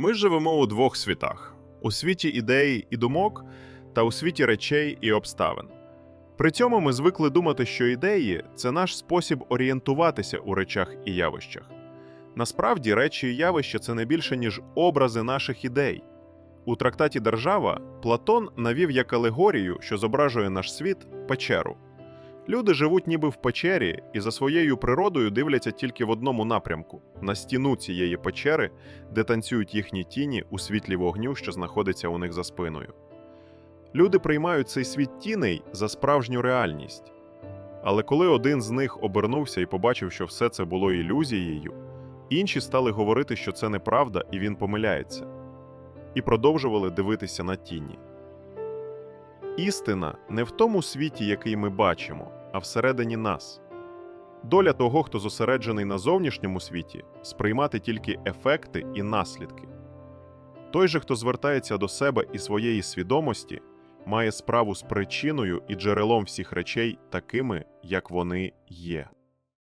Ми живемо у двох світах: у світі ідей і думок та у світі речей і обставин. При цьому ми звикли думати, що ідеї це наш спосіб орієнтуватися у речах і явищах. Насправді, речі і явища це не більше, ніж образи наших ідей. У трактаті Держава Платон навів як алегорію, що зображує наш світ, печеру. Люди живуть ніби в печері і за своєю природою дивляться тільки в одному напрямку на стіну цієї печери, де танцюють їхні тіні у світлі вогню, що знаходиться у них за спиною. Люди приймають цей світ тіней за справжню реальність. Але коли один з них обернувся і побачив, що все це було ілюзією, інші стали говорити, що це неправда і він помиляється, і продовжували дивитися на тіні. Істина не в тому світі, який ми бачимо, а всередині нас. Доля того, хто зосереджений на зовнішньому світі, сприймати тільки ефекти і наслідки. Той же, хто звертається до себе і своєї свідомості, має справу з причиною і джерелом всіх речей такими, як вони є.